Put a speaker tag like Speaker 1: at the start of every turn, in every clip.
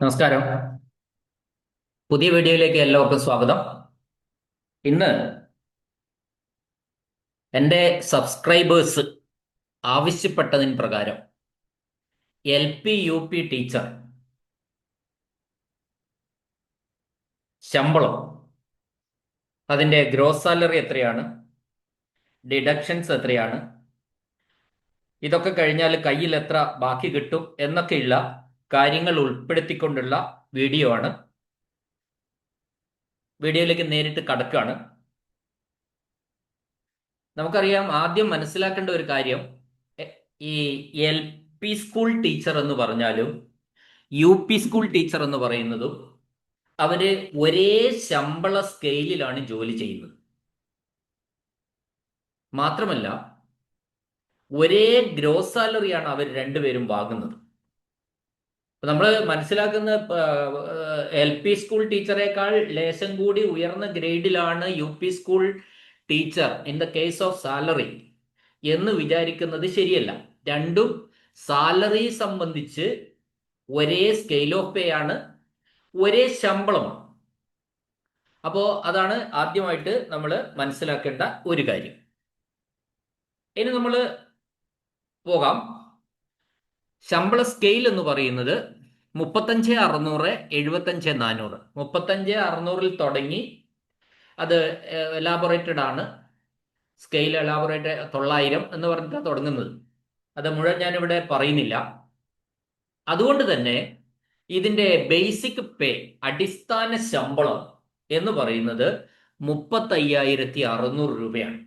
Speaker 1: നമസ്കാരം. പുതിയ വീഡിയോയിലേക്ക് എല്ലാവർക്കും സ്വാഗതം. ഇന്ന് എന്റെ സബ്സ്ക്രൈബേഴ്സ് ആവശ്യപ്പെട്ടതിന് പ്രകാരം L P U P teacher ശമ്പളം അതിന്റെ ഗ്രോസ് സാലറി എത്രയാണ് ഡിഡക്ഷൻസ് എത്രയാണ് ഇതൊക്കെ കഴിഞ്ഞാൽ കയ്യിൽ എത്ര ബാക്കി കിട്ടും എന്നൊക്കെയുള്ള കാര്യങ്ങൾ ഉൾപ്പെടുത്തിക്കൊണ്ടുള്ള വീഡിയോ ആണ്. വീഡിയോയിലേക്ക് നേരിട്ട് കടക്കുകയാണ് നമുക്കറിയാം ആദ്യം മനസ്സിലാക്കേണ്ട ഒരു കാര്യം ഈ എൽ പി സ്കൂൾ ടീച്ചർ എന്ന് പറഞ്ഞാലും യു പി സ്കൂൾ ടീച്ചർ എന്ന് പറയുന്നതും അവർ ഒരേ ശമ്പള സ്കെയിലിലാണ് ജോലി ചെയ്യുന്നത്. മാത്രമല്ല ഒരേ ഗ്രോസ് സാലറിയാണ് അവർ രണ്ടുപേരും വാങ്ങുന്നത്. നമ്മൾ മനസ്സിലാക്കുന്ന എൽ പി സ്കൂൾ ടീച്ചറേക്കാൾ ലേശം കൂടി ഉയർന്ന ഗ്രേഡിലാണ് U P school teacher in the case of salary എന്ന് വിചാരിക്കുന്നത് ശരിയല്ല. രണ്ടും സാലറി സംബന്ധിച്ച് ഒരേ സ്കെയിൽ ഓഫ് പേ ആണ് ഒരേ ശമ്പളമാണ്. അപ്പോ അതാണ് ആദ്യമായിട്ട് നമ്മൾ മനസ്സിലാക്കേണ്ട ഒരു കാര്യം. ഇനി നമ്മൾ പോകാം. ശമ്പള സ്കെയിൽ എന്ന് പറയുന്നത് മുപ്പത്തഞ്ച് അറുന്നൂറ് എഴുപത്തഞ്ച് നാനൂറ് മുപ്പത്തഞ്ച് അറുന്നൂറിൽ തുടങ്ങി അത് എലാബറേറ്റഡ് ആണ്. സ്കെയിൽ എലാബറേറ്റ് തൊള്ളായിരം എന്ന് പറഞ്ഞിട്ടാണ് തുടങ്ങുന്നത്. അത് മുഴുവൻ ഞാനിവിടെ പറയുന്നില്ല. അതുകൊണ്ട് തന്നെ ഇതിന്റെ ബേസിക് പേ അടിസ്ഥാന ശമ്പളം എന്ന് പറയുന്നത് മുപ്പത്തയ്യായിരത്തി അറുന്നൂറ് രൂപയാണ്.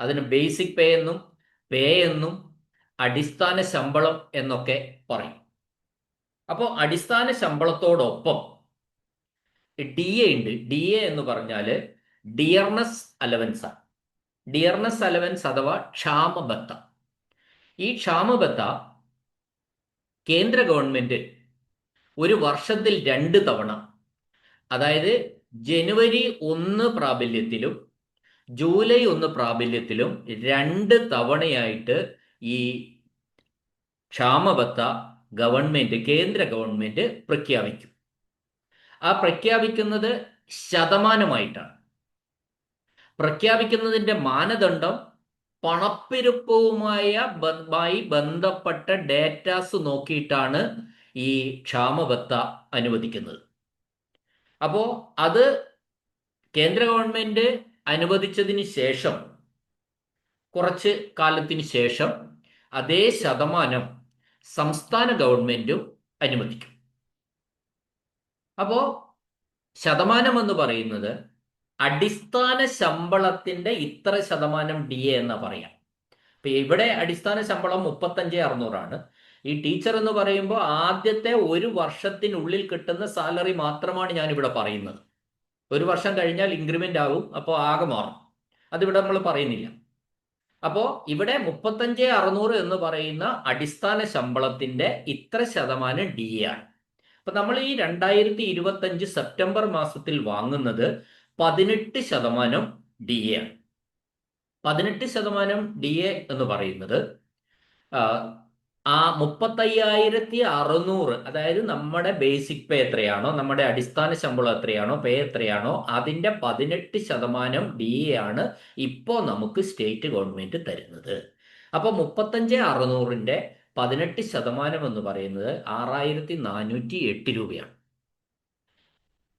Speaker 1: അതിന് ബേസിക് പേ എന്നും പേ എന്നും അടിസ്ഥാന ശമ്പളം എന്നൊക്കെ പറയും. അപ്പോൾ അടിസ്ഥാന ശമ്പളത്തോടൊപ്പം ഡി എ ഉണ്ട്. ഡി എ എന്ന് പറഞ്ഞാൽ ഡിയർനെസ് അലവൻസ്. ഡിയർനെസ് അലവൻസ് അഥവാ ക്ഷാമബത്ത. ഈ ക്ഷാമബത്ത കേന്ദ്ര ഗവൺമെന്റ് ഒരു വർഷത്തിൽ രണ്ട് തവണ അതായത് ജനുവരി ഒന്ന് പ്രാബല്യത്തിലും ജൂലൈ ഒന്ന് പ്രാബല്യത്തിലും രണ്ട് തവണയായിട്ട് ഈ ക്ഷാമബത്ത ഗവൺമെന്റ് കേന്ദ്ര ഗവൺമെന്റ് പ്രഖ്യാപിക്കും. ആ പ്രഖ്യാപിക്കുന്നത് ശതമാനമായിട്ടാണ്. പ്രഖ്യാപിക്കുന്നതിന്റെ മാനദണ്ഡം പണപ്പെരുപ്പവുമായ മായി ബന്ധപ്പെട്ട ഡേറ്റാസ് നോക്കിയിട്ടാണ് ഈ ക്ഷാമബത്ത അനുവദിക്കുന്നത്. അപ്പോ അത് കേന്ദ്ര ഗവൺമെന്റ് അനുവദിച്ചതിന് ശേഷം കുറച്ച് കാലത്തിന് ശേഷം അതേ ശതമാനം സംസ്ഥാന ഗവൺമെന്റും അനുവദിക്കും. അപ്പോ ശതമാനം എന്ന് പറയുന്നത് അടിസ്ഥാന ശമ്പളത്തിന്റെ ഇത്ര ശതമാനം ഡി എ എന്ന് പറയാം. ഇപ്പൊ ഇവിടെ അടിസ്ഥാന ശമ്പളം മുപ്പത്തഞ്ച് അറുന്നൂറാണ്. ഈ ടീച്ചർ എന്ന് പറയുമ്പോൾ ആദ്യത്തെ ഒരു വർഷത്തിനുള്ളിൽ കിട്ടുന്ന സാലറി മാത്രമാണ് ഞാൻ ഇവിടെ പറയുന്നത്. ഒരു വർഷം കഴിഞ്ഞാൽ ഇൻക്രിമെന്റ് ആകും അപ്പോൾ ആകെ മാറും. അതിവിടെ നമ്മൾ പറയുന്നില്ല. അപ്പോൾ ഇവിടെ മുപ്പത്തഞ്ച് അറുന്നൂറ് എന്ന് പറയുന്ന അടിസ്ഥാന ശമ്പളത്തിന്റെ ഇത്ര ശതമാനം ഡി എ ആണ്. അപ്പൊ നമ്മൾ ഈ രണ്ടായിരത്തി ഇരുപത്തഞ്ച് സെപ്റ്റംബർ മാസത്തിൽ വാങ്ങുന്നത് പതിനെട്ട് ശതമാനം ഡി എ ആണ്. പതിനെട്ട് ശതമാനം ഡി എ എന്ന് പറയുന്നത് ആ, മുപ്പത്തയ്യായിരത്തി അറുന്നൂറ് അതായത് നമ്മുടെ ബേസിക് പേ എത്രയാണോ നമ്മുടെ അടിസ്ഥാന ശമ്പളം എത്രയാണോ പേ എത്രയാണോ അതിന്റെ പതിനെട്ട് ശതമാനം ഡി എ ആണ് ഇപ്പോൾ നമുക്ക് സ്റ്റേറ്റ് ഗവൺമെന്റ് തരുന്നത്. അപ്പോൾ മുപ്പത്തഞ്ച് അറുന്നൂറിന്റെ പതിനെട്ട് ശതമാനം എന്ന് പറയുന്നത് ആറായിരത്തി നാനൂറ്റി എട്ട് രൂപയാണ്.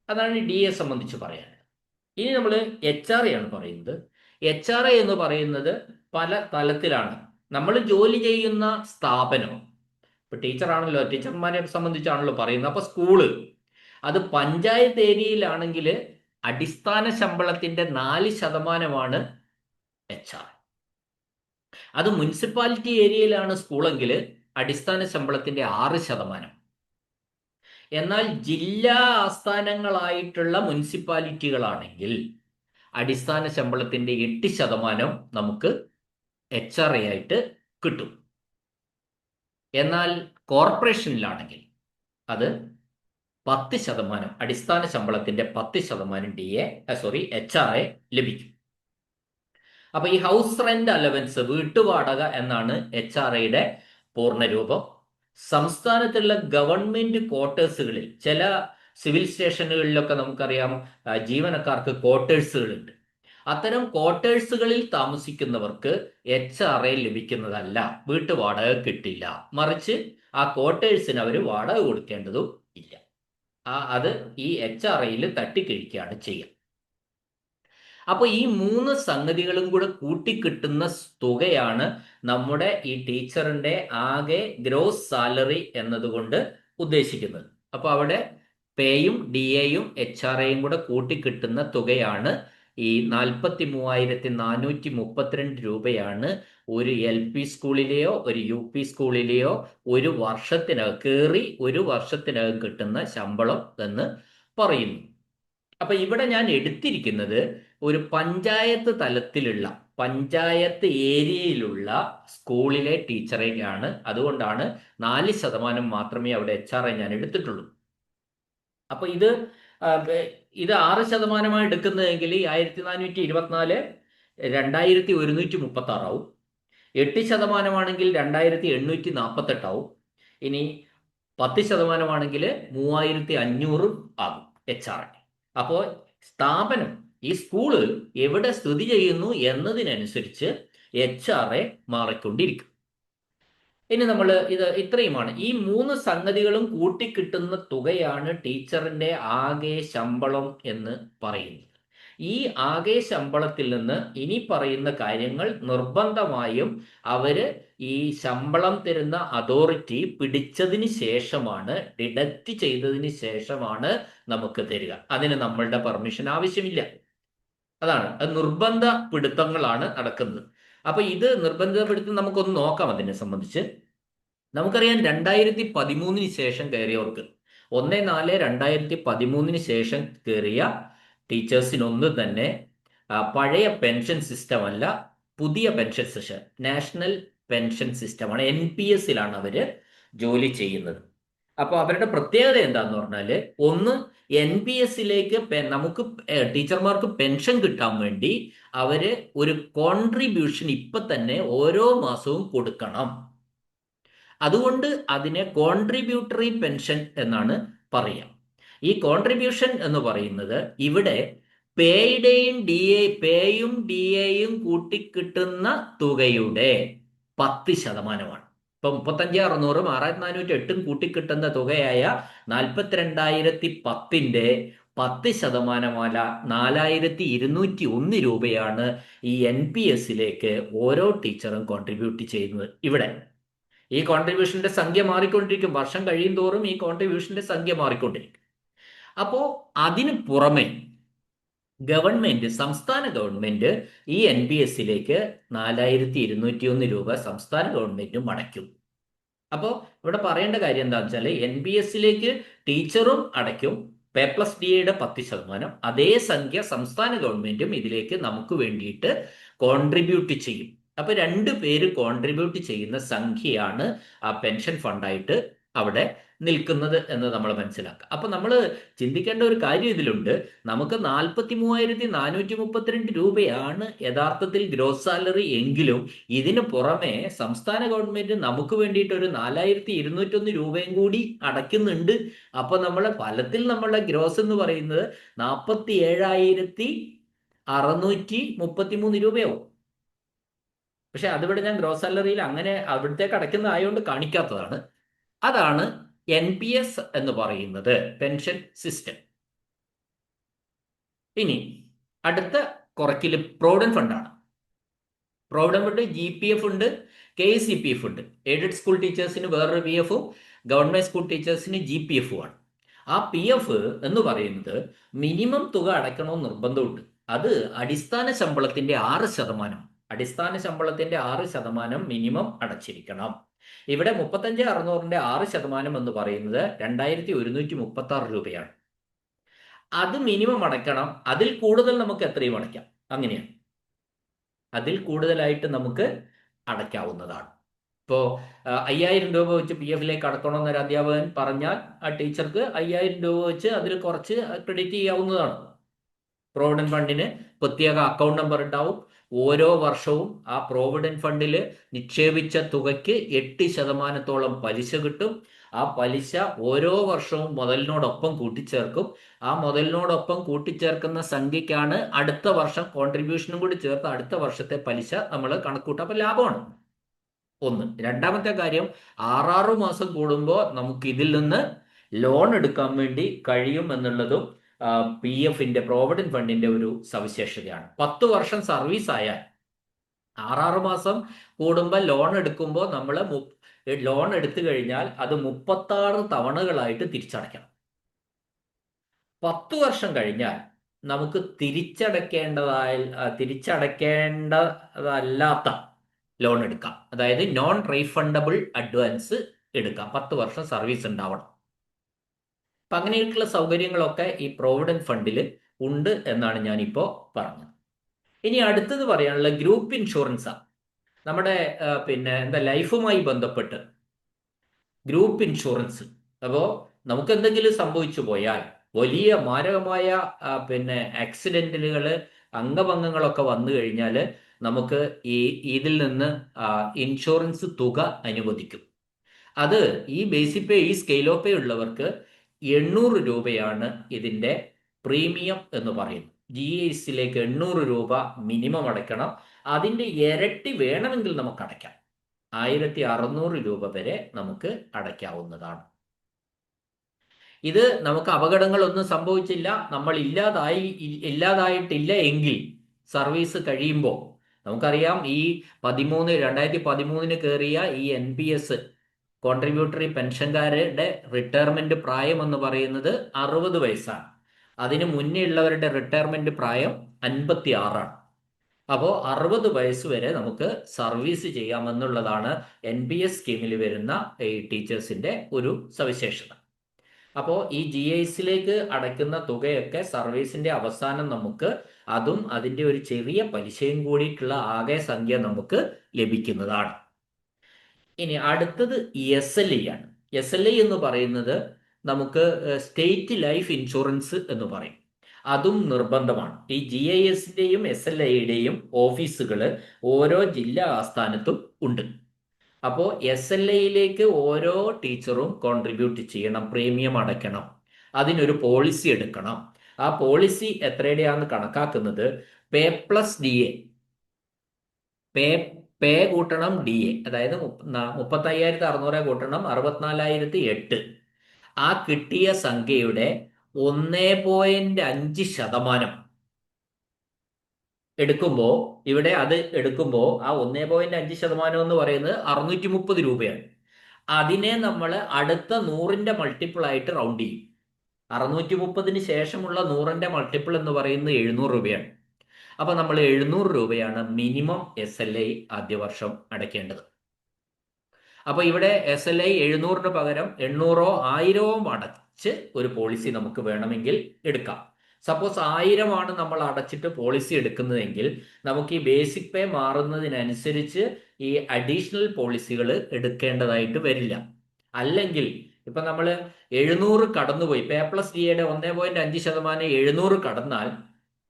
Speaker 1: അതാണ് ഡി എ സംബന്ധിച്ച് പറയാൻ. ഇനി നമ്മൾ എച്ച് ആർ ആണ് പറയുന്നത്. എച്ച് ആർ എന്ന് പറയുന്നത് പല തലത്തിലാണ്. നമ്മൾ ജോലി ചെയ്യുന്ന സ്ഥാപനം ഇപ്പൊ ടീച്ചറാണല്ലോ ടീച്ചർമാരെ സംബന്ധിച്ചാണല്ലോ പറയുന്നത്. അപ്പൊ സ്കൂൾ അത് പഞ്ചായത്ത് ഏരിയയിലാണെങ്കിൽ അടിസ്ഥാന ശമ്പളത്തിന്റെ നാല് ശതമാനമാണ് എച്ച് ആർ. അത് മുനിസിപ്പാലിറ്റി ഏരിയയിലാണ് സ്കൂളെങ്കിൽ അടിസ്ഥാന ശമ്പളത്തിന്റെ ആറ് ശതമാനം. എന്നാൽ ജില്ലാ ആസ്ഥാനങ്ങളായിട്ടുള്ള മുനിസിപ്പാലിറ്റികളാണെങ്കിൽ അടിസ്ഥാന ശമ്പളത്തിന്റെ എട്ട് ശതമാനം നമുക്ക് എച്ച് ആർ എ ആയിട്ട് കിട്ടും. എന്നാൽ കോർപ്പറേഷനിലാണെങ്കിൽ അത് പത്ത് ശതമാനം അടിസ്ഥാന ശമ്പളത്തിന്റെ പത്ത് ശതമാനം D A sorry H R A ലഭിക്കും. അപ്പൊ ഈ ഹൗസ് റെന്റ് അലവൻസ് വീട്ടുവാടക എന്നാണ് എച്ച് ആർ എയുടെ പൂർണരൂപം. സംസ്ഥാനത്തുള്ള ഗവൺമെന്റ് ക്വാർട്ടേഴ്സുകളിൽ ചില സിവിൽ സ്റ്റേഷനുകളിലൊക്കെ നമുക്കറിയാം ജീവനക്കാർക്ക് ക്വാർട്ടേഴ്സുകളുണ്ട് അത്തരം ക്വാർട്ടേഴ്സുകളിൽ താമസിക്കുന്നവർക്ക് എച്ച് ആർ എ ലഭിക്കുന്നതല്ല. വീട്ടു വാടക കിട്ടില്ല. മറിച്ച് ആ ക്വാർട്ടേഴ്സിന് അവർ വാടക കൊടുക്കേണ്ടതും ഇല്ല. ആ അത് ഈ എച്ച് ആർ ഐയിൽ തട്ടിക്കഴിക്കുകയാണ് ചെയ്യുക അപ്പൊ ഈ മൂന്ന് സംഗതികളും കൂടെ കൂട്ടിക്കിട്ടുന്ന തുകയാണ് നമ്മുടെ ഈ ടീച്ചറിന്റെ ആകെ ഗ്രോസ് സാലറി എന്നതുകൊണ്ട് ഉദ്ദേശിക്കുന്നത്. അപ്പോൾ അവിടെ പേയും ഡി എയും എച്ച് ആർ എയും കൂടെ കൂട്ടിക്കിട്ടുന്ന തുകയാണ് ഈ നാൽപ്പത്തി മൂവായിരത്തി നാനൂറ്റി മുപ്പത്തിരണ്ട് രൂപയാണ് ഒരു എൽ പി സ്കൂളിലെയോ ഒരു യു പി സ്കൂളിലെയോ ഒരു വർഷത്തിനകം കയറി ഒരു വർഷത്തിനകം കിട്ടുന്ന ശമ്പളം എന്ന് പറയുന്നു. അപ്പൊ ഇവിടെ ഞാൻ എടുത്തിരിക്കുന്നത് ഒരു പഞ്ചായത്ത് തലത്തിലുള്ള പഞ്ചായത്ത് ഏരിയയിലുള്ള സ്കൂളിലെ ടീച്ചറേക്കാണ് അതുകൊണ്ടാണ് നാല് ശതമാനം മാത്രമേ അവിടെ എച്ച് ആർ ഞാൻ എടുത്തിട്ടുള്ളൂ. അപ്പൊ ഇത് ഇത് ആറ് ശതമാനമായി എടുക്കുന്നതെങ്കിൽ ഈ ആയിരത്തി നാനൂറ്റി ഇരുപത്തിനാല് രണ്ടായിരത്തി ഒരുന്നൂറ്റി മുപ്പത്തി ആറാവും എട്ട് ശതമാനമാണെങ്കിൽ രണ്ടായിരത്തി എണ്ണൂറ്റി നാൽപ്പത്തെട്ടാവും ഇനി പത്ത് ശതമാനമാണെങ്കിൽ മൂവായിരത്തി അഞ്ഞൂറ് ആകും എച്ച് ആർ അപ്പോൾ സ്ഥാപനം ഈ സ്കൂൾ എവിടെ സ്ഥിതി ചെയ്യുന്നു എന്നതിനനുസരിച്ച് എച്ച് ആർ എ മാറിക്കൊണ്ടിരിക്കും. ഇനി നമ്മൾ ഇത് ഇത്രയുമാണ്. ഈ മൂന്ന് സംഗതികളും കൂട്ടിക്കിട്ടുന്ന തുകയാണ് ടീച്ചറിന്റെ ആകെ ശമ്പളം എന്ന് പറയുന്നത്. ഈ ആകെ ശമ്പളത്തിൽ നിന്ന് ഇനി പറയുന്ന കാര്യങ്ങൾ നിർബന്ധമായും അവർ ഈ ശമ്പളം തരുന്ന അതോറിറ്റി പിടിച്ചതിന് ശേഷമാണ് ഡിഡക്റ്റ് ചെയ്തതിന് ശേഷമാണ് നമുക്ക് തരിക. അതിന് നമ്മളുടെ പെർമിഷൻ ആവശ്യമില്ല. അതാണ്. അത് നിർബന്ധ പിടുത്തങ്ങളാണ് നടക്കുന്നത്. അപ്പൊ ഇത് നിർബന്ധപ്പെടുത്തി നമുക്കൊന്ന് നോക്കാം അതിനെ സംബന്ധിച്ച്. നമുക്കറിയാം രണ്ടായിരത്തി പതിമൂന്നിന് ശേഷം കയറിയവർക്ക്. ഒന്ന് നാല് രണ്ടായിരത്തി പതിമൂന്നിന് ശേഷം കയറിയ ടീച്ചേഴ്സിനൊന്നും തന്നെ പഴയ പെൻഷൻ സിസ്റ്റം അല്ല പുതിയ പെൻഷൻ സിസ്റ്റം നാഷണൽ പെൻഷൻ സിസ്റ്റമാണ് എൻ പി എസിലാണ് അവർ ജോലി ചെയ്യുന്നത്. അപ്പോൾ അവരുടെ പ്രത്യേകത എന്താന്ന് പറഞ്ഞാൽ ഒന്ന് എൻ പി എസിലേക്ക് നമുക്ക് ടീച്ചർമാർക്ക് പെൻഷൻ കിട്ടാൻ വേണ്ടി അവർ ഒരു കോൺട്രിബ്യൂഷൻ ഇപ്പൊ തന്നെ ഓരോ മാസവും കൊടുക്കണം. അതുകൊണ്ട് അതിനെ കോൺട്രിബ്യൂട്ടറി പെൻഷൻ എന്നാണ് പറയുക ഈ കോൺട്രിബ്യൂഷൻ എന്ന് പറയുന്നത് ഇവിടെ പേയുടെയും ഡി എ പേയും ഡി എയും കൂട്ടിക്കിട്ടുന്ന തുകയുടെ പത്ത് ശതമാനമാണ്. ഇപ്പൊ മുപ്പത്തഞ്ച് അറുന്നൂറും ആറായിരത്തി നാനൂറ്റി എട്ടും കൂട്ടിക്കിട്ടുന്ന തുകയായ നാൽപ്പത്തിരണ്ടായിരത്തി പത്തിന്റെ പത്ത് ശതമാനമല്ല നാലായിരത്തി ഇരുന്നൂറ്റി ഒന്ന് രൂപയാണ് ഈ എൻ പി എസിലേക്ക് ഓരോ ടീച്ചറും കോൺട്രിബ്യൂട്ട് ചെയ്യുന്നത് ഇവിടെ. ഈ കോൺട്രിബ്യൂഷന്റെ സംഖ്യ മാറിക്കൊണ്ടിരിക്കും. വർഷം കഴിയും തോറും ഈ കോൺട്രിബ്യൂഷന്റെ സംഖ്യ മാറിക്കൊണ്ടിരിക്കും. അപ്പോൾ അതിന് പുറമെ ഗവൺമെന്റ് സംസ്ഥാന ഗവൺമെന്റ് ഈ എൻ ബി എസിലേക്ക് നാലായിരത്തി ഇരുന്നൂറ്റി ഒന്ന് രൂപ സംസ്ഥാന ഗവൺമെന്റും അടയ്ക്കും. അപ്പോൾ ഇവിടെ പറയേണ്ട കാര്യം എന്താണെന്ന് വെച്ചാൽ എൻ ബി എസിലേക്ക് ടീച്ചറും അടയ്ക്കും. പേ പ്ലസ് ഡി എയുടെ പത്ത് ശതമാനം. അതേ സംഖ്യ സംസ്ഥാന ഗവൺമെന്റും ഇതിലേക്ക് നമുക്ക് വേണ്ടിയിട്ട് കോൺട്രിബ്യൂട്ട് ചെയ്യും. അപ്പൊ രണ്ട് പേര് കോൺട്രിബ്യൂട്ട് ചെയ്യുന്ന സംഖ്യയാണ് ആ പെൻഷൻ ഫണ്ടായിട്ട് അവിടെ നിൽക്കുന്നത് എന്ന് നമ്മൾ മനസ്സിലാക്കുക. അപ്പൊ നമ്മൾ ചിന്തിക്കേണ്ട ഒരു കാര്യം ഇതിലുണ്ട്. നമുക്ക് നാൽപ്പത്തി മൂവായിരത്തി നാനൂറ്റി മുപ്പത്തിരണ്ട് രൂപയാണ് യഥാർത്ഥത്തിൽ ഗ്രോസ് സാലറി എങ്കിലും ഇതിന് പുറമെ സംസ്ഥാന ഗവൺമെന്റ് നമുക്ക് വേണ്ടിയിട്ട് ഒരു നാലായിരത്തി ഇരുന്നൂറ്റൊന്ന് രൂപയും കൂടി അടയ്ക്കുന്നുണ്ട്. അപ്പൊ നമ്മളെ ഫലത്തിൽ നമ്മളെ ഗ്രോസ് എന്ന് പറയുന്നത് നാൽപ്പത്തി ഏഴായിരത്തി അറുന്നൂറ്റി മുപ്പത്തി മൂന്ന് രൂപയാവും പക്ഷെ അതിവിടെ ഞാൻ ഗ്രോസ് സാലറിയിൽ അങ്ങനെ അവിടത്തേക്ക് അടയ്ക്കുന്ന കാണിക്കാത്തതാണ്. അതാണ് എൻ പി എസ് എന്ന് പറയുന്നത് പെൻഷൻ സിസ്റ്റം ഇനി അടുത്ത കുറയ്ക്കൽ provident ഫണ്ടാണ് provident fund G P F ഉണ്ട് കെ സി പി എഫ് ഉണ്ട്. എയ്ഡഡ് സ്കൂൾ ടീച്ചേഴ്സിന് വേറൊരു പി എഫും ഗവൺമെന്റ് സ്കൂൾ ടീച്ചേഴ്സിന് ജി പി എഫും ആണ്. ആ പി എഫ് എന്ന് പറയുന്നത് മിനിമം തുക അടയ്ക്കണമെന്ന് നിർബന്ധമുണ്ട്. അത് അടിസ്ഥാന ശമ്പളത്തിന്റെ ആറ് ശതമാനം അടിസ്ഥാന ശമ്പളത്തിന്റെ ആറ് ശതമാനം മിനിമം അടച്ചിരിക്കണം. ഇവിടെ മുപ്പത്തഞ്ച് അറുന്നൂറിന്റെ ആറ് ശതമാനം എന്ന് പറയുന്നത് രണ്ടായിരത്തി ഒരുന്നൂറ്റി മുപ്പത്തി ആറ് രൂപയാണ്. അത് മിനിമം അടയ്ക്കണം. അതിൽ കൂടുതൽ നമുക്ക് എത്രയും അടയ്ക്കാം. അങ്ങനെയാണ്. അതിൽ കൂടുതലായിട്ട് നമുക്ക് അടയ്ക്കാവുന്നതാണ്. ഇപ്പോ അയ്യായിരം രൂപ വെച്ച് പി എഫിലേക്ക് അടക്കണമെന്ന് ഒരു അധ്യാപകൻ പറഞ്ഞാൽ ആ ടീച്ചർക്ക് അയ്യായിരം രൂപ വെച്ച് അതിൽ കുറച്ച് ക്രെഡിറ്റ് ചെയ്യാവുന്നതാണ്. പ്രോവിഡന്റ് ഫണ്ടിന് പ്രത്യേക അക്കൗണ്ട് നമ്പർ ഉണ്ടാവും. ഓരോ വർഷവും ആ പ്രോവിഡന്റ് ഫണ്ടിൽ നിക്ഷേപിച്ച തുകയ്ക്ക് എട്ട് ശതമാനത്തോളം പലിശ കിട്ടും. ആ പലിശ ഓരോ വർഷവും മുതലിനോടൊപ്പം കൂട്ടിച്ചേർക്കും. ആ മുതലിനോടൊപ്പം കൂട്ടിച്ചേർക്കുന്ന സംഖ്യക്കാണ് അടുത്ത വർഷം കോൺട്രിബ്യൂഷനും കൂടി ചേർത്ത് അടുത്ത വർഷത്തെ പലിശ നമ്മൾ കണക്കൂട്ടുക അപ്പൊ ലാഭമാണ്. ഒന്ന്. രണ്ടാമത്തെ കാര്യം ആറാറു മാസം കൂടുമ്പോൾ നമുക്ക് ഇതിൽ നിന്ന് ലോൺ എടുക്കാൻ വേണ്ടി കഴിയും എന്നുള്ളതും പി എഫിന്റെ പ്രോവിഡന്റ് ഫണ്ടിന്റെ ഒരു സവിശേഷതയാണ്. പത്ത് വർഷം സർവീസ് ആയാൽ ആറാറ് മാസം കൂടുമ്പോൾ ലോൺ എടുക്കുമ്പോൾ നമ്മൾ ലോൺ എടുത്തു കഴിഞ്ഞാൽ അത് മുപ്പത്താറ് തവണകളായിട്ട് തിരിച്ചടയ്ക്കണം. പത്ത് വർഷം കഴിഞ്ഞാൽ നമുക്ക് തിരിച്ചടയ്ക്കേണ്ടതായ തിരിച്ചടയ്ക്കേണ്ടതല്ലാത്ത ലോൺ എടുക്കാം. അതായത് നോൺ റീഫണ്ടബിൾ അഡ്വാൻസ് എടുക്കാം. പത്ത് വർഷം സർവീസ് ഉണ്ടാവണം. അപ്പം അങ്ങനെയൊക്കെയുള്ള സൗകര്യങ്ങളൊക്കെ ഈ പ്രോവിഡന്റ് ഫണ്ടിൽ ഉണ്ട് എന്നാണ് ഞാനിപ്പോൾ പറഞ്ഞത്. ഇനി അടുത്തത് പറയാനുള്ള ഗ്രൂപ്പ് ഇൻഷുറൻസാണ് നമ്മുടെ പിന്നെ എന്താ ലൈഫുമായി ബന്ധപ്പെട്ട് ഗ്രൂപ്പ് ഇൻഷുറൻസ് അപ്പോൾ നമുക്ക് എന്തെങ്കിലും സംഭവിച്ചു പോയാൽ വലിയ മാരകമായ പിന്നെ ആക്സിഡന്റുകൾ അംഗഭംഗങ്ങളൊക്കെ വന്നു കഴിഞ്ഞാൽ നമുക്ക് ഈ ഇതിൽ നിന്ന് ഇൻഷുറൻസ് തുക അനുവദിക്കും. അത് ഈ ബേസിക് പേ ഈ സ്കെയിലോപ്പേ ഉള്ളവർക്ക് എണ്ണൂറ് രൂപയാണ് ഇതിന്റെ പ്രീമിയം എന്ന് പറയുന്നത്. ജി എസിലേക്ക് എണ്ണൂറ് രൂപ മിനിമം അടയ്ക്കണം. അതിന്റെ ഇരട്ടി വേണമെങ്കിൽ നമുക്ക് അടയ്ക്കാം. ആയിരത്തി അറുന്നൂറ് രൂപ വരെ നമുക്ക് അടയ്ക്കാവുന്നതാണ്. ഇത് നമുക്ക് അപകടങ്ങളൊന്നും സംഭവിച്ചില്ല. നമ്മൾ ഇല്ലാതായി ഇല്ലാതായിട്ടില്ല എങ്കിൽ സർവീസ് കഴിയുമ്പോൾ നമുക്കറിയാം ഈ പതിമൂന്ന് രണ്ടായിരത്തി പതിമൂന്നിന് കയറിയ ഈ എൻ പി എസ് കോൺട്രിബ്യൂട്ടറി പെൻഷൻകാരുടെ റിട്ടയർമെന്റ് പ്രായം എന്ന് പറയുന്നത് അറുപത് വയസ്സാണ്. അതിന് മുന്നേ ഉള്ളവരുടെ റിട്ടയർമെന്റ് പ്രായം അൻപത്തി ആറാണ് അപ്പോൾ അറുപത് വയസ്സ് വരെ നമുക്ക് സർവീസ് ചെയ്യാമെന്നുള്ളതാണ് എൻ പി എസ് സ്കീമിൽ വരുന്ന ഈ ടീച്ചേഴ്സിന്റെ ഒരു സവിശേഷത. അപ്പോൾ ഈ ജി ഐസിലേക്ക് അടയ്ക്കുന്ന തുകയൊക്കെ സർവീസിന്റെ അവസാനം നമുക്ക് അതും അതിന്റെ ഒരു ചെറിയ പലിശയും കൂടിയിട്ടുള്ള ആകെ സംഖ്യ നമുക്ക് ലഭിക്കുന്നതാണ്. ഇനി അടുത്തത് എസ് എൽ ഐ ആണ്. എസ് എൽ ഐ എന്ന് പറയുന്നത് നമുക്ക് സ്റ്റേറ്റ് ലൈഫ് ഇൻഷുറൻസ് എന്ന് പറയും. അതും നിർബന്ധമാണ്. ഈ ജി ഐ എസിന്റെയും എസ് എൽ ഐയുടെയും ഓഫീസുകൾ ഓരോ ജില്ലാ ആസ്ഥാനത്തും ഉണ്ട്. അപ്പോൾ എസ് എൽ ഐയിലേക്ക് ഓരോ ടീച്ചറും കോൺട്രിബ്യൂട്ട് ചെയ്യണം പ്രീമിയം അടയ്ക്കണം അതിനൊരു പോളിസി എടുക്കണം. ആ പോളിസി എത്രയുടെയാണെന്ന് കണക്കാക്കുന്നത് pay plus D A. Pay pay കൂട്ടണം ഡി എ. അതായത് മുപ്പത്തയ്യായിരത്തി അറുന്നൂറ് കൂട്ടണം അറുപത്തിനാലായിരത്തി എട്ട് ആ കിട്ടിയ സംഖ്യയുടെ ഒന്നേ പോയിന്റ് അഞ്ച് ശതമാനം എടുക്കുമ്പോൾ ഇവിടെ അത് എടുക്കുമ്പോൾ ആ ഒന്നേ പോയിന്റ് അഞ്ച് ശതമാനം എന്ന് പറയുന്നത് അറുന്നൂറ്റി മുപ്പത് രൂപയാണ്. അതിനെ നമ്മൾ അടുത്ത നൂറിന്റെ മൾട്ടിപ്പിൾ ആയിട്ട് റൗണ്ട് ചെയ്യും. അറുന്നൂറ്റി മുപ്പതിന് ശേഷമുള്ള നൂറിന്റെ മൾട്ടിപ്പിൾ എന്ന് പറയുന്നത് എഴുന്നൂറ് രൂപയാണ്. അപ്പൊ നമ്മൾ എഴുന്നൂറ് രൂപയാണ് മിനിമം എസ് എൽ ഐ ആദ്യ വർഷം അടയ്ക്കേണ്ടത്. അപ്പൊ ഇവിടെ എസ് എൽ ഐ എഴുന്നൂറിന് പകരം എണ്ണൂറോ ആയിരമോ അടച്ച് ഒരു പോളിസി നമുക്ക് വേണമെങ്കിൽ എടുക്കാം. സപ്പോസ് ആയിരമാണ് നമ്മൾ അടച്ചിട്ട് പോളിസി എടുക്കുന്നതെങ്കിൽ നമുക്ക് ഈ ബേസിക് പേ മാറുന്നതിനനുസരിച്ച് ഈ അഡീഷണൽ പോളിസികൾ എടുക്കേണ്ടതായിട്ട് വരില്ല. അല്ലെങ്കിൽ ഇപ്പൊ നമ്മൾ എഴുന്നൂറ് കടന്നുപോയി. പേ പ്ലസ് ഡിയുടെ ഒന്നേ പോയിന്റ് അഞ്ച് ശതമാനം എഴുന്നൂറ് കടന്നാൽ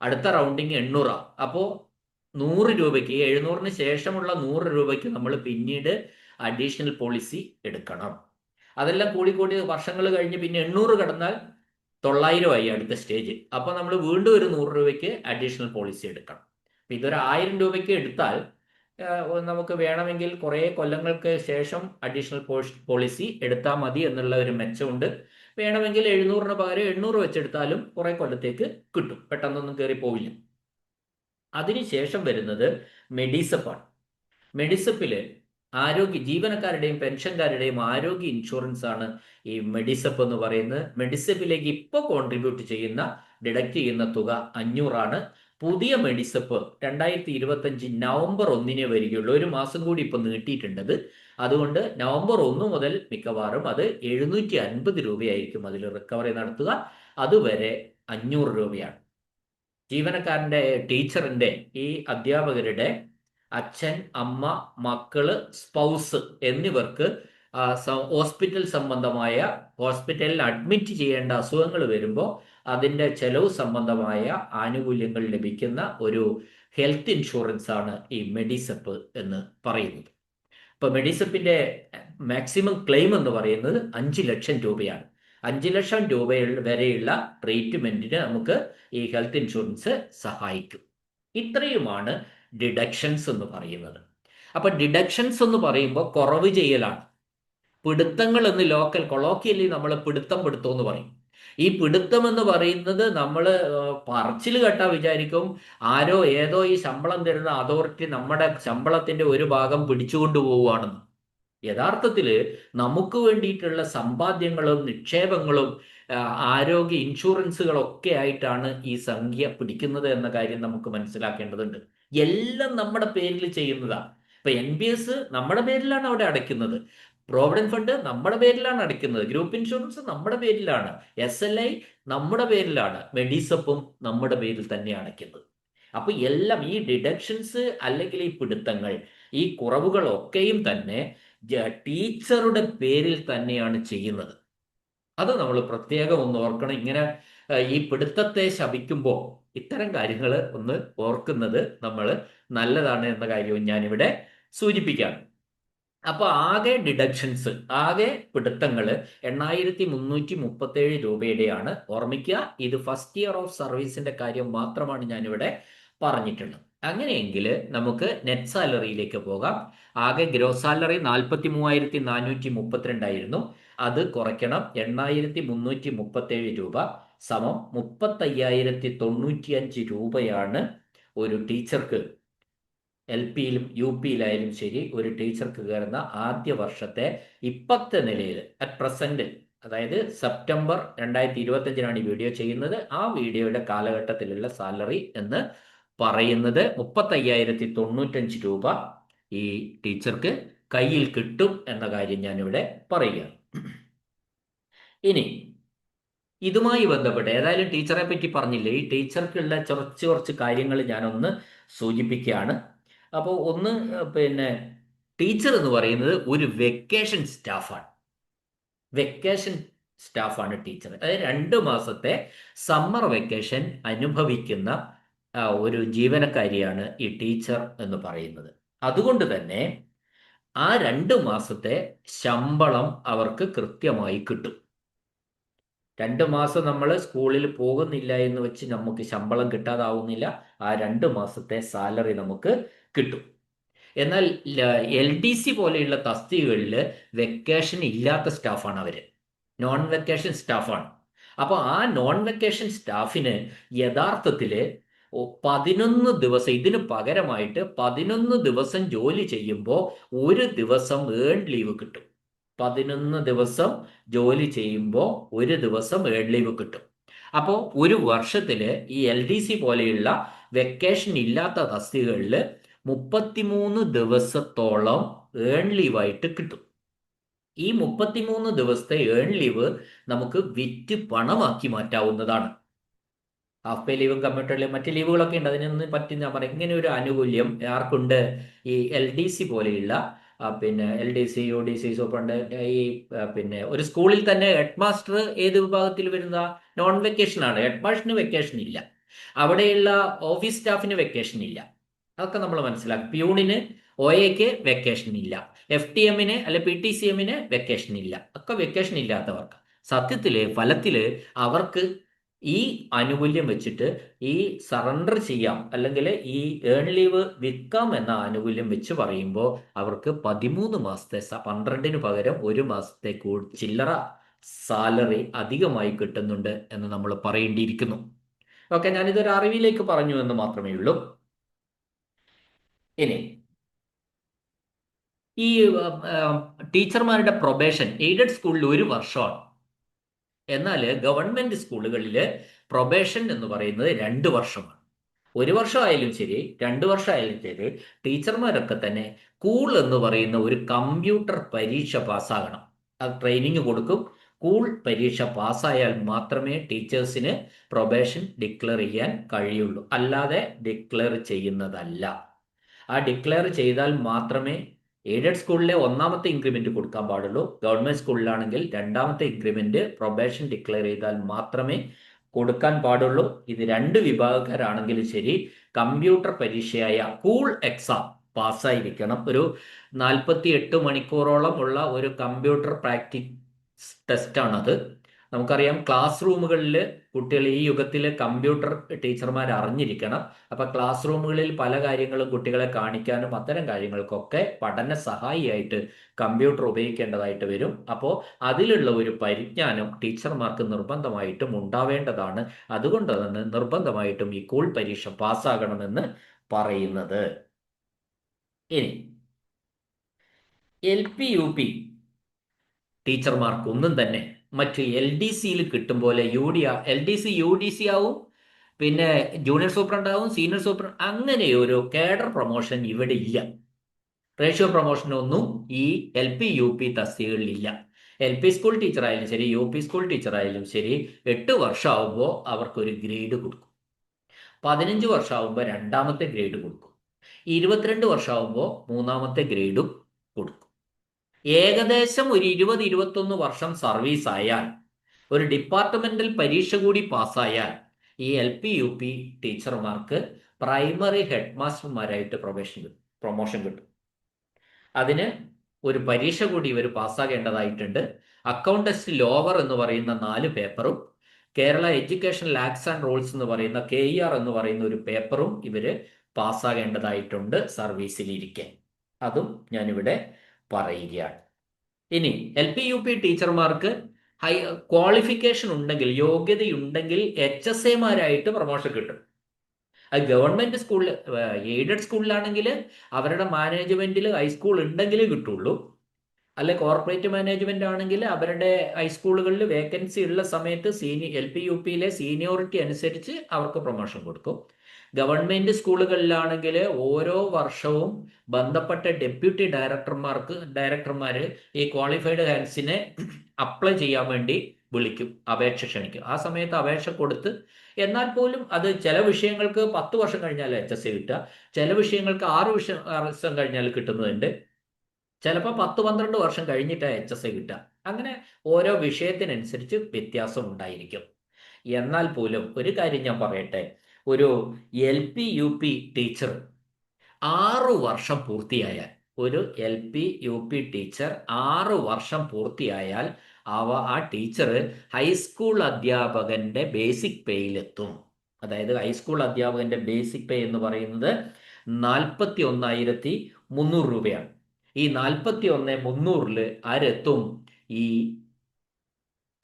Speaker 1: അടുത്ത റൗണ്ടിങ് എണ്ണൂറാണ് അപ്പോൾ നൂറ് രൂപയ്ക്ക് എഴുന്നൂറിന് ശേഷമുള്ള നൂറ് രൂപയ്ക്ക് നമ്മൾ പിന്നീട് അഡീഷണൽ പോളിസി എടുക്കണം. അതെല്ലാം കൂടിക്കൂടി കൂടി വർഷങ്ങൾ കഴിഞ്ഞ് പിന്നെ എണ്ണൂറ് കടന്നാൽ തൊള്ളായിരമായി അടുത്ത സ്റ്റേജ് അപ്പോൾ നമ്മൾ വീണ്ടും ഒരു നൂറ് രൂപയ്ക്ക് അഡീഷണൽ പോളിസി എടുക്കണം. അപ്പം ഇതൊരു ആയിരം രൂപയ്ക്ക് എടുത്താൽ നമുക്ക് വേണമെങ്കിൽ കുറേ കൊല്ലങ്ങൾക്ക് ശേഷം അഡീഷണൽ പോളിസി എടുത്താൽ മതി എന്നുള്ള ഒരു മെച്ചമുണ്ട്. വേണമെങ്കിൽ എഴുന്നൂറിന് പകരം എണ്ണൂറ് വെച്ചെടുത്താലും കുറെ കൊല്ലത്തേക്ക് കിട്ടും. പെട്ടെന്നൊന്നും കയറി പോവില്ല. അതിനുശേഷം വരുന്നത് മെഡിസപ്പാണ്. മെഡിസപ്പിൽ ആരോഗ്യ ജീവനക്കാരുടെയും പെൻഷൻകാരുടെയും ആരോഗ്യ ഇൻഷുറൻസ് ആണ് ഈ മെഡിസപ്പ് എന്ന് പറയുന്നത്. മെഡിസപ്പിലേക്ക് ഇപ്പോൾ കോൺട്രിബ്യൂട്ട് ചെയ്യുന്ന ഡിഡക്റ്റ് ചെയ്യുന്ന തുക അഞ്ഞൂറാണ്. പുതിയ മെഡിസപ്പ് രണ്ടായിരത്തി ഇരുപത്തഞ്ച് നവംബർ ഒന്നിനെ വരികയുള്ളൂ. ഒരു മാസം കൂടി ഇപ്പൊ നീട്ടിയിട്ടുണ്ടത്. അതുകൊണ്ട് നവംബർ ഒന്ന് മുതൽ മിക്കവാറും അത് എഴുന്നൂറ്റി അൻപത് രൂപയായിരിക്കും അതിൽ റിക്കവറി നടത്തുക. അതുവരെ അഞ്ഞൂറ് രൂപയാണ്. ജീവനക്കാരന്റെ ടീച്ചറിന്റെ ഈ അധ്യാപകരുടെ അച്ഛൻ അമ്മ മക്കൾ സ്പൗസ് എന്നിവർക്ക് ഹോസ്പിറ്റൽ സംബന്ധമായ ഹോസ്പിറ്റലിൽ അഡ്മിറ്റ് ചെയ്യേണ്ട അസുഖങ്ങൾ വരുമ്പോൾ അതിന്റെ ചെലവ് സംബന്ധമായ ആനുകൂല്യങ്ങൾ ലഭിക്കുന്ന ഒരു ഹെൽത്ത് ഇൻഷുറൻസ് ആണ് ഈ മെഡിസെപ്പ് എന്ന് പറയുന്നത്. ഇപ്പൊ മെഡിസെപ്പിന്റെ മാക്സിമം ക്ലെയിം എന്ന് പറയുന്നത് അഞ്ച് ലക്ഷം രൂപയാണ്. അഞ്ച് ലക്ഷം രൂപ വരെയുള്ള ട്രീറ്റ്മെന്റിന് നമുക്ക് ഈ ഹെൽത്ത് ഇൻഷുറൻസ് സഹായിക്കും. ഇത്രയുമാണ് ഡിഡക്ഷൻസ് എന്ന് പറയുന്നത്. അപ്പൊ ഡിഡക്ഷൻസ് എന്ന് പറയുമ്പോൾ കുറവ് ചെയ്യലാണ്. പിടുത്തങ്ങൾ എന്ന് ലോക്കൽ കൊളോക്കിയലി നമ്മൾ പിടുത്തം പിടുത്തം എന്ന് പറയും. ഈ പിടുത്തം എന്ന് പറയുന്നത് നമ്മൾ പറച്ചിൽ കേട്ടാ വിചാരിക്കും. ആരോ ഏതോ ഈ ശമ്പളം തരുന്ന അതോറിറ്റി നമ്മുടെ ശമ്പളത്തിന്റെ ഒരു ഭാഗം പിടിച്ചുകൊണ്ടു പോവുകയാണെന്ന്. യഥാർത്ഥത്തിൽ നമുക്ക് വേണ്ടിയിട്ടുള്ള സമ്പാദ്യങ്ങളും നിക്ഷേപങ്ങളും ആരോഗ്യ ഇൻഷുറൻസുകളൊക്കെ ആയിട്ടാണ് ഈ സംഖ്യ പിടിക്കുന്നത് എന്ന കാര്യം നമുക്ക് മനസ്സിലാക്കേണ്ടതുണ്ട്. എല്ലാം നമ്മുടെ പേരിൽ ചെയ്യുന്നതാണ് ഇപ്പൊ എൻ ബി എസ് നമ്മുടെ പേരിലാണ് അവിടെ അടയ്ക്കുന്നത്. പ്രോവിഡന്റ് ഫണ്ട് നമ്മുടെ പേരിലാണ് അടയ്ക്കുന്നത്. ഗ്രൂപ്പ് ഇൻഷുറൻസ് നമ്മുടെ പേരിലാണ്. എസ് എൽ ഐ നമ്മുടെ പേരിലാണ്. മെഡിസപ്പും നമ്മുടെ പേരിൽ തന്നെ അടയ്ക്കുന്നത്. അപ്പൊ എല്ലാം ഈ ഡിഡക്ഷൻസ് അല്ലെങ്കിൽ ഈ പിടുത്തങ്ങൾ ഈ കുറവുകളൊക്കെയും തന്നെ ടീച്ചറുടെ പേരിൽ തന്നെയാണ് ചെയ്യുന്നത്. അത് നമ്മൾ പ്രത്യേകം ഒന്ന് ഓർക്കണം. ഇങ്ങനെ ഈ പിടുത്തത്തെ ശപിക്കുമ്പോൾ ഇത്തരം കാര്യങ്ങൾ ഒന്ന് ഓർക്കുന്നത് നമ്മൾ നല്ലതാണ് എന്ന കാര്യവും ഞാനിവിടെ സൂചിപ്പിക്കാം. അപ്പോൾ ആകെ ഡിഡക്ഷൻസ് ആകെ പിടുത്തങ്ങൾ എണ്ണായിരത്തി മുന്നൂറ്റി മുപ്പത്തേഴ് രൂപയുടെയാണ്. ഓർമ്മിക്കുക ഇത് ഫസ്റ്റ് ഇയർ ഓഫ് സർവീസിന്റെ കാര്യം മാത്രമാണ് ഞാനിവിടെ പറഞ്ഞിട്ടുള്ളത്. അങ്ങനെയെങ്കിൽ നമുക്ക് നെറ്റ് സാലറിയിലേക്ക് പോകാം. ആകെ ഗ്രോസ് സാലറി നാൽപ്പത്തി മൂവായിരത്തി നാനൂറ്റി മുപ്പത്തിരണ്ടായിരുന്നു അത് കുറയ്ക്കണം എണ്ണായിരത്തി മുന്നൂറ്റി മുപ്പത്തേഴ് രൂപ സമം മുപ്പത്തയ്യായിരത്തി തൊണ്ണൂറ്റിയഞ്ച് രൂപയാണ് ഒരു ടീച്ചർക്ക് എൽ പിയിലും യു പിയിലായാലും ശരി ഒരു ടീച്ചർക്ക് കയറുന്ന ആദ്യ വർഷത്തെ ഇപ്പത്തെ നിലയിൽ അറ്റ് പ്രസന്റ് അതായത് സെപ്റ്റംബർ രണ്ടായിരത്തി ഇരുപത്തഞ്ചിനാണ് ഈ വീഡിയോ ചെയ്യുന്നത്. ആ വീഡിയോയുടെ കാലഘട്ടത്തിലുള്ള സാലറി എന്ന് പറയുന്നത് മുപ്പത്തയ്യായിരത്തി തൊണ്ണൂറ്റഞ്ച് രൂപ ഈ ടീച്ചർക്ക് കയ്യിൽ കിട്ടും എന്ന കാര്യം ഞാനിവിടെ പറയുകയാണ്. ഇനി ഇതുമായി ബന്ധപ്പെട്ട് ഏതായാലും ടീച്ചറെ പറ്റി പറഞ്ഞില്ലേ? ഈ ടീച്ചർക്കുള്ള കുറച്ച് കുറച്ച് കാര്യങ്ങൾ ഞാനൊന്ന് സൂചിപ്പിക്കുകയാണ്. അപ്പോൾ ഒന്ന് പിന്നെ ടീച്ചർ എന്ന് പറയുന്നത് ഒരു വെക്കേഷൻ സ്റ്റാഫാണ് വെക്കേഷൻ സ്റ്റാഫാണ് ടീച്ചർ അതായത് രണ്ട് മാസത്തെ സമ്മർ വെക്കേഷൻ അനുഭവിക്കുന്ന ഒരു ജീവനക്കാരിയാണ് ഈ ടീച്ചർ എന്ന് പറയുന്നത്. അതുകൊണ്ട് തന്നെ ആ രണ്ട് മാസത്തെ ശമ്പളം അവർക്ക് കൃത്യമായി കിട്ടും. രണ്ട് മാസം നമ്മൾ സ്കൂളിൽ പോകുന്നില്ല എന്ന് വെച്ച് നമുക്ക് ശമ്പളം കിട്ടാതാവുന്നില്ല. ആ രണ്ട് മാസത്തെ സാലറി നമുക്ക് കിട്ടും. എന്നാൽ എൽ ഡി സി പോലെയുള്ള തസ്തികകളിൽ വെക്കേഷൻ ഇല്ലാത്ത സ്റ്റാഫാണ് അവർ നോൺ വെക്കേഷൻ സ്റ്റാഫാണ് അപ്പോൾ ആ നോൺ വെക്കേഷൻ സ്റ്റാഫിന് യഥാർത്ഥത്തിൽ പതിനൊന്ന് ദിവസം ഇതിന് പകരമായിട്ട് പതിനൊന്ന് ദിവസം ജോലി ചെയ്യുമ്പോൾ ഒരു ദിവസം ഏൺ ലീവ് കിട്ടും. പതിനൊന്ന് ദിവസം ജോലി ചെയ്യുമ്പോൾ ഒരു ദിവസം ഏൺ ലീവ് കിട്ടും. അപ്പോൾ ഒരു വർഷത്തിൽ ഈ എൽ ഡി സി പോലെയുള്ള വെക്കേഷൻ ഇല്ലാത്ത തസ്തികകളിൽ മുപ്പത്തിമൂന്ന് ദിവസത്തോളം ഏൺ ലീവായിട്ട് കിട്ടും. ഈ മുപ്പത്തിമൂന്ന് ദിവസത്തെ ഏൺ ലീവ് നമുക്ക് വിറ്റ് പണമാക്കി മാറ്റാവുന്നതാണ്. ഹാഫ് പേ ലീവും കമ്പ്യൂട്ടർ ലീവ് മറ്റ് ലീവുകളൊക്കെ ഉണ്ട്. അതിനൊന്നും പറ്റി ഞാൻ പറയാം. ഇങ്ങനെ ഒരു ആനുകൂല്യം ആർക്കുണ്ട്? ഈ എൽ ഡി സി പോലെയുള്ള പിന്നെ L D C U D C superintendent ഈ പിന്നെ ഒരു സ്കൂളിൽ തന്നെ ഹെഡ് മാസ്റ്റർ ഏത് വിഭാഗത്തിൽ വരുന്ന? നോൺ വെക്കേഷൻ ആണ്. ഹെഡ് മാസ്റ്ററിന് വെക്കേഷൻ ഇല്ല. അവിടെയുള്ള ഓഫീസ് സ്റ്റാഫിന് വെക്കേഷൻ ഇല്ല. അതൊക്കെ നമ്മൾ മനസ്സിലാക്കും. പ്യൂണിന് ഒ എക്ക് വെക്കേഷൻ ഇല്ല. എഫ് ടി എമ്മിന് അല്ലെ പി ടി സി എമ്മിന് വെക്കേഷൻ ഇല്ല. ഒക്കെ വെക്കേഷൻ ഇല്ലാത്തവർക്ക്. സത്യത്തിൽ ഫലത്തിൽ അവർക്ക് ഈ ആനുകൂല്യം വെച്ചിട്ട് ഈ സറണ്ടർ ചെയ്യാം അല്ലെങ്കിൽ ഈ ഏൺ ലീവ് വിൽക്കാം എന്ന ആനുകൂല്യം വെച്ച് പറയുമ്പോൾ അവർക്ക് പതിമൂന്ന് മാസത്തെ പന്ത്രണ്ടിന് പകരം ഒരു മാസത്തെ ചില്ലറ സാലറി അധികമായി കിട്ടുന്നുണ്ട് എന്ന് നമ്മൾ പറയേണ്ടിയിരിക്കുന്നു. ഓക്കെ ഞാനിതൊരു അറിവിലേക്ക് പറഞ്ഞു എന്ന് മാത്രമേ ഉള്ളൂ. ഇനി ഈ ടീച്ചർമാരുടെ പ്രൊബേഷൻ എയ്ഡഡ് സ്കൂളിൽ ഒരു വർഷമാണ്. എന്നാൽ ഗവൺമെന്റ് സ്കൂളുകളിൽ പ്രൊബേഷൻ എന്ന് പറയുന്നത് രണ്ട് വർഷമാണ്. ഒരു വർഷമായാലും ശരി രണ്ട് വർഷമായാലും ശരി ടീച്ചർമാരൊക്കെ തന്നെ കൂൾ എന്ന് പറയുന്ന ഒരു കമ്പ്യൂട്ടർ പരീക്ഷ പാസ്സാകണം. അത് ട്രെയിനിങ് കൊടുക്കും. കൂൾ പരീക്ഷ പാസ്സായാൽ മാത്രമേ ടീച്ചേഴ്സിന് പ്രൊബേഷൻ ഡിക്ലെയർ ചെയ്യാൻ കഴിയുള്ളൂ. അല്ലാതെ ഡിക്ലെയർ ചെയ്യുന്നതല്ല. ആ ഡിക്ലെയർ ചെയ്താൽ മാത്രമേ എയ്ഡഡ് സ്കൂളിലെ ഒന്നാമത്തെ ഇൻക്രിമെന്റ് കൊടുക്കാൻ പാടുള്ളൂ. ഗവൺമെന്റ് സ്കൂളിലാണെങ്കിൽ രണ്ടാമത്തെ ഇൻക്രിമെന്റ് പ്രൊബേഷൻ ഡിക്ലെയർ ചെയ്താൽ മാത്രമേ കൊടുക്കാൻ പാടുള്ളൂ. ഇത് രണ്ട് വിഭാഗക്കാരാണെങ്കിലും ശരി. കമ്പ്യൂട്ടർ പരീക്ഷയായ കൂൾ എക്സാം പാസ്സായിരിക്കണം. ഒരു നാൽപ്പത്തി എട്ട് മണിക്കൂറോളം ഉള്ള ഒരു കമ്പ്യൂട്ടർ പ്രാക്ടീസ് ടെസ്റ്റാണത് നമുക്കറിയാം ക്ലാസ് റൂമുകളിൽ കുട്ടികൾ ഈ യുഗത്തിൽ കമ്പ്യൂട്ടർ ടീച്ചർമാർ അറിഞ്ഞിരിക്കണം. അപ്പൊ ക്ലാസ് റൂമുകളിൽ പല കാര്യങ്ങളും കുട്ടികളെ കാണിക്കാനും അത്തരം കാര്യങ്ങൾക്കൊക്കെ പഠന സഹായിയായിട്ട് കമ്പ്യൂട്ടർ ഉപയോഗിക്കേണ്ടതായിട്ട് വരും. അപ്പോൾ അതിലുള്ള ഒരു പരിജ്ഞാനം ടീച്ചർമാർക്ക് നിർബന്ധമായിട്ടും ഉണ്ടാവേണ്ടതാണ്. അതുകൊണ്ട് തന്നെ നിർബന്ധമായിട്ടും ഈ കൂൾ പരീക്ഷ പാസ്സാകണമെന്ന് പറയുന്നത്. ഇനി എൽ പി യു പി ടീച്ചർമാർക്കൊന്നും തന്നെ മറ്റ് എൽ ഡി സിയിൽ കിട്ടും പോലെ U D L D C U D C ആവും പിന്നെ ജൂനിയർ സൂപ്രണ്ട് ആവും സീനിയർ സൂപ്രണ്ട് അങ്ങനെ ഒരു കേഡർ പ്രൊമോഷൻ ഇവിടെ ഇല്ല. റേഷ്യോ പ്രൊമോഷനൊന്നും ഈ എൽ പി യു പി തസ്തികകളിലില്ല എൽ പി സ്കൂൾ ടീച്ചർ ആയാലും ശരി യു പി സ്കൂൾ ടീച്ചർ ആയാലും ശരി എട്ട് വർഷമാകുമ്പോൾ അവർക്കൊരു ഗ്രേഡ് കൊടുക്കും. പതിനഞ്ച് വർഷമാകുമ്പോൾ രണ്ടാമത്തെ ഗ്രേഡ് കൊടുക്കും. ഇരുപത്തിരണ്ട് വർഷമാകുമ്പോൾ മൂന്നാമത്തെ ഗ്രേഡും ഏകദേശം ഒരു ഇരുപത് ഇരുപത്തൊന്ന് വർഷം സർവീസ് ആയാൽ ഒരു ഡിപ്പാർട്ട്മെന്റൽ പരീക്ഷ കൂടി പാസ്സായാൽ ഈ എൽ പി യു പി ടീച്ചർമാർക്ക് പ്രൈമറി ഹെഡ് മാസ്റ്റർമാരായിട്ട് പ്രൊമോഷൻ പ്രൊമോഷൻ കിട്ടും. അതിന് ഒരു പരീക്ഷ കൂടി ഇവർ പാസ്സാകേണ്ടതായിട്ടുണ്ട്. അക്കൗണ്ടസ്റ്റ് ലോവർ എന്ന് പറയുന്ന നാല് പേപ്പറും Kerala education laws and rules എന്ന് പറയുന്ന കെ ഇ ആർ എന്ന് പറയുന്ന ഒരു പേപ്പറും ഇവർ പാസ്സാകേണ്ടതായിട്ടുണ്ട് സർവീസിലിരിക്കെ അതും ഞാനിവിടെ പറയുകയാണ് ഇനി എൽ പി യു പി ടീച്ചർമാർക്ക് ഹൈ ക്വാളിഫിക്കേഷൻ ഉണ്ടെങ്കിൽ യോഗ്യതയുണ്ടെങ്കിൽ എച്ച് എസ് എമാരായിട്ട് പ്രൊമോഷൻ കിട്ടും. അത് ഗവൺമെന്റ് സ്കൂളിൽ എയ്ഡഡ് സ്കൂളിലാണെങ്കിൽ അവരുടെ മാനേജ്മെന്റിൽ ഹൈസ്കൂൾ ഉണ്ടെങ്കിൽ കിട്ടുള്ളൂ. അല്ലെ കോർപ്പറേറ്റ് മാനേജ്മെന്റ് ആണെങ്കിൽ അവരുടെ ഹൈസ്കൂളുകളിൽ വേക്കൻസി ഉള്ള സമയത്ത് സീനിയർ എൽ പി യു പിയിലെ സീനിയോറിറ്റി അനുസരിച്ച് അവർക്ക് പ്രൊമോഷൻ കൊടുക്കും. ഗവൺമെന്റ് സ്കൂളുകളിലാണെങ്കിൽ ഓരോ വർഷവും ബന്ധപ്പെട്ട ഡെപ്യൂട്ടി ഡയറക്ടർമാർക്ക് ഡയറക്ടർമാർ ഈ ക്വാളിഫൈഡ് ഹാൻസിനെ അപ്ലൈ ചെയ്യാൻ വേണ്ടി വിളിക്കും അപേക്ഷ ക്ഷണിക്കും. ആ സമയത്ത് അപേക്ഷ കൊടുത്ത് എന്നാൽ പോലും അത് ചില വിഷയങ്ങൾക്ക് പത്ത് വർഷം കഴിഞ്ഞാൽ എച്ച് എസ് സി കിട്ടുക ചില വിഷയങ്ങൾക്ക് ആറ് വർഷം കഴിഞ്ഞാൽ കിട്ടുന്നതുണ്ട്. ചിലപ്പോൾ പത്ത് പന്ത്രണ്ട് വർഷം കഴിഞ്ഞിട്ടാണ് എച്ച് എസ് സി കിട്ടുക. അങ്ങനെ ഓരോ വിഷയത്തിനനുസരിച്ച് വ്യത്യാസം ഉണ്ടായിരിക്കും. എന്നാൽ പോലും ഒരു കാര്യം ഞാൻ പറയട്ടെ ഒരു L P U P teacher ആറ് വർഷം പൂർത്തിയായാൽ ഒരു L P U P teacher ആറ് വർഷം പൂർത്തിയായാൽ അവ ആ ടീച്ചർ ഹൈസ്കൂൾ അധ്യാപകന്റെ ബേസിക് പേയിലെത്തും അതായത് ഹൈസ്കൂൾ അധ്യാപകന്റെ ബേസിക് പേ എന്ന് പറയുന്നത് നാൽപ്പത്തി ഒന്നായിരത്തി മുന്നൂറ് രൂപയാണ്. ഈ നാൽപ്പത്തി ഒന്ന് മുന്നൂറിൽ ആരെത്തും? ഈ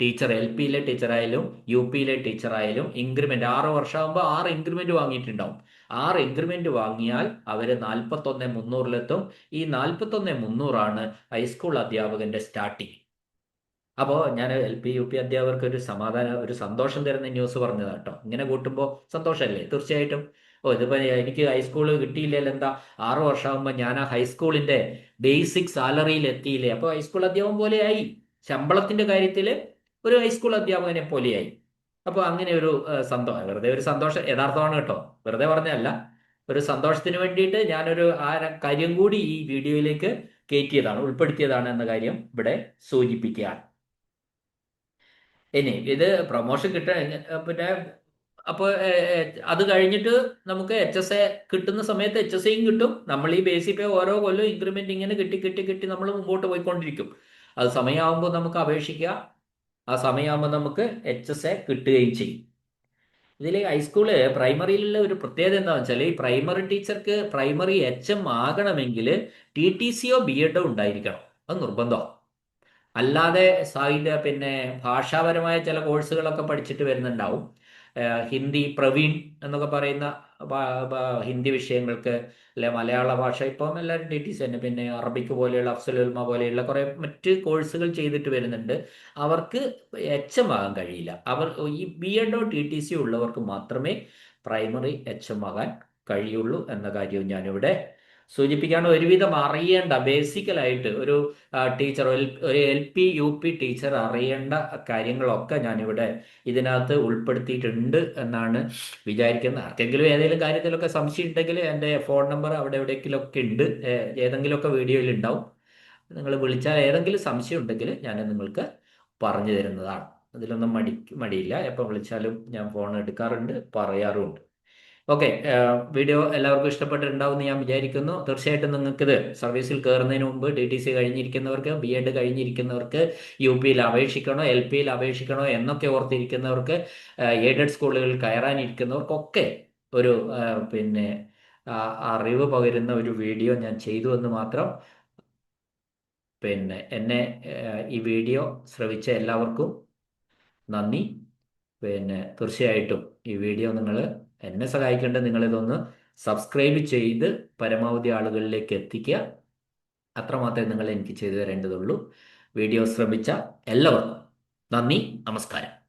Speaker 1: ടീച്ചർ എൽ പിയിലെ ടീച്ചറായാലും യു പിയിലെ ടീച്ചറായാലും ഇൻക്രിമെന്റ് ആറ് വർഷമാകുമ്പോൾ ആറ് ഇൻക്രിമെന്റ് വാങ്ങിയിട്ടുണ്ടാവും. ആറ് ഇൻക്രിമെന്റ് വാങ്ങിയാൽ അവർ നാൽപ്പത്തൊന്ന് മുന്നൂറിലെത്തും. ഈ നാൽപ്പത്തൊന്ന് മുന്നൂറാണ് ഹൈസ്കൂൾ അധ്യാപകന്റെ സ്റ്റാർട്ടിങ് അപ്പോൾ ഞാൻ എൽ പി യു പി അധ്യാപകർക്ക് ഒരു സമാധാനം ഒരു സന്തോഷം തരുന്ന ന്യൂസ് പറഞ്ഞതാണ് കേട്ടോ. ഇങ്ങനെ കൂട്ടുമ്പോൾ സന്തോഷമല്ലേ തീർച്ചയായിട്ടും. ഓ ഇതിപ്പോ എനിക്ക് ഹൈസ്കൂൾ കിട്ടിയില്ലല്ലോ എന്താ? ആറു വർഷമാകുമ്പോൾ ഞാൻ ആ ഹൈസ്കൂളിന്റെ ബേസിക് സാലറിയിൽ എത്തിയില്ലേ അപ്പോൾ ഹൈസ്കൂൾ അധ്യാപകം പോലെയായി ശമ്പളത്തിന്റെ കാര്യത്തിൽ ഒരു ഹൈസ്കൂൾ അധ്യാപകനെ പോലെയായി. അപ്പോൾ അങ്ങനെ ഒരു സന്തോഷം വെറുതെ ഒരു സന്തോഷം യഥാർത്ഥമാണ് കേട്ടോ. വെറുതെ പറഞ്ഞല്ല ഒരു സന്തോഷത്തിന് വേണ്ടിയിട്ട് ഞാനൊരു ആ കാര്യം കൂടി ഈ വീഡിയോയിലേക്ക് കയറ്റിയതാണ് ഉൾപ്പെടുത്തിയതാണ് എന്ന കാര്യം ഇവിടെ സൂചിപ്പിക്കുകയാണ്. ഇനി ഇത് പ്രൊമോഷൻ കിട്ട പിന്നെ അപ്പോൾ അത് കഴിഞ്ഞിട്ട് നമുക്ക് എച്ച് എസ് എ കിട്ടുന്ന സമയത്ത് എച്ച് എസ് എയും കിട്ടും. നമ്മൾ ഈ ബേസിക് പേ ഓരോ കൊല്ലം ഇൻക്രിമെന്റ് ഇങ്ങനെ കിട്ടി കിട്ടി കിട്ടി നമ്മൾ മുമ്പോട്ട് പോയിക്കൊണ്ടിരിക്കും. അത് സമയമാകുമ്പോൾ നമുക്ക് അപേക്ഷിക്കുക ആ സമയമാകുമ്പോൾ നമുക്ക് എച്ച് എസ് എ കിട്ടുകയും ചെയ്യും. ഇതിൽ ഹൈസ്കൂൾ പ്രൈമറിയിലുള്ള ഒരു പ്രത്യേകത എന്താണെന്ന് വെച്ചാൽ ഈ പ്രൈമറി ടീച്ചർക്ക് പ്രൈമറി എച്ച് എം ആകണമെങ്കിൽ ടി ടി സിയോ ബി എഡോ ഉണ്ടായിരിക്കണം. അത് നിർബന്ധമാണ് അല്ലാതെ സാഹിത്യ പിന്നെ ഭാഷാപരമായ ചില കോഴ്സുകളൊക്കെ പഠിച്ചിട്ട് വരുന്നുണ്ടാവും. ഹിന്ദി പ്രവീൺ എന്നൊക്കെ പറയുന്ന ഹിന്ദി വിഷയങ്ങൾക്ക് അല്ലെ മലയാള ഭാഷ ഇപ്പം എല്ലാവരും ടി ടി സി തന്നെ പിന്നെ അറബിക്ക് പോലെയുള്ള അഫ്സലുൽമ പോലെയുള്ള കുറേ മറ്റ് കോഴ്സുകൾ ചെയ്തിട്ട് വരുന്നുണ്ട്. അവർക്ക് എച്ച് എം ആകാൻ കഴിയില്ല. അവർ ഈ ബി എഡോ ടി ടി സി ഉള്ളവർക്ക് മാത്രമേ പ്രൈമറി എച്ച് എം ആകാൻ കഴിയുള്ളൂ എന്ന കാര്യവും ഞാനിവിടെ സൂചിപ്പിക്കാണ് ഒരുവിധം അറിയേണ്ട ബേസിക്കലായിട്ട് ഒരു ടീച്ചർ ഒരു L P U P teacher അറിയേണ്ട കാര്യങ്ങളൊക്കെ ഞാനിവിടെ ഇതിനകത്ത് ഉൾപ്പെടുത്തിയിട്ടുണ്ട് എന്നാണ് വിചാരിക്കുന്നത്. ആർക്കെങ്കിലും ഏതെങ്കിലും കാര്യത്തിലൊക്കെ സംശയം ഉണ്ടെങ്കിൽ എന്റെ ഫോൺ നമ്പർ അവിടെ എവിടെയെങ്കിലുമൊക്കെ ഉണ്ട്. ഏതെങ്കിലുമൊക്കെ വീഡിയോയിൽ ഉണ്ടാവും നിങ്ങൾ വിളിച്ചാൽ ഏതെങ്കിലും സംശയം ഉണ്ടെങ്കിൽ ഞാൻ നിങ്ങൾക്ക് പറഞ്ഞു തരുന്നതാണ് അതിലൊന്നും മടി മടിയില്ല. എപ്പോൾ വിളിച്ചാലും ഞാൻ ഫോൺ എടുക്കാറുണ്ട് പറയാറുമുണ്ട്. ഓക്കെ വീഡിയോ എല്ലാവർക്കും ഇഷ്ടപ്പെട്ടിട്ടുണ്ടാവും എന്ന് ഞാൻ വിചാരിക്കുന്നു. തീർച്ചയായിട്ടും നിങ്ങൾക്ക് ഇത് സർവീസിൽ കയറുന്നതിന് മുമ്പ് ഡി ടി സി കഴിഞ്ഞിരിക്കുന്നവർക്ക് ബി എഡ് കഴിഞ്ഞിരിക്കുന്നവർക്ക് യു പിയിൽ അപേക്ഷിക്കണോ എൽ പിയിൽ അപേക്ഷിക്കണോ എന്നൊക്കെ ഓർത്തിരിക്കുന്നവർക്ക് എയ്ഡഡ് സ്കൂളുകളിൽ കയറാനിരിക്കുന്നവർക്കൊക്കെ ഒരു പിന്നെ അറിവ് പകരുന്ന ഒരു വീഡിയോ ഞാൻ ചെയ്തു എന്ന് മാത്രം പിന്നെ എന്നെ ഈ വീഡിയോ ശ്രവിച്ച എല്ലാവർക്കും നന്ദി. പിന്നെ തീർച്ചയായിട്ടും ഈ വീഡിയോ നിങ്ങൾ എന്നെ സഹായിക്കേണ്ടത് നിങ്ങളിതൊന്ന് സബ്സ്ക്രൈബ് ചെയ്ത് പരമാവധി ആളുകളിലേക്ക് എത്തിക്കുക. അത്രമാത്രമേ നിങ്ങൾ എനിക്ക് ചെയ്തു തരേണ്ടതുള്ളൂ. വീഡിയോ ശ്രമിച്ച എല്ലാവർക്കും നന്ദി നമസ്കാരം.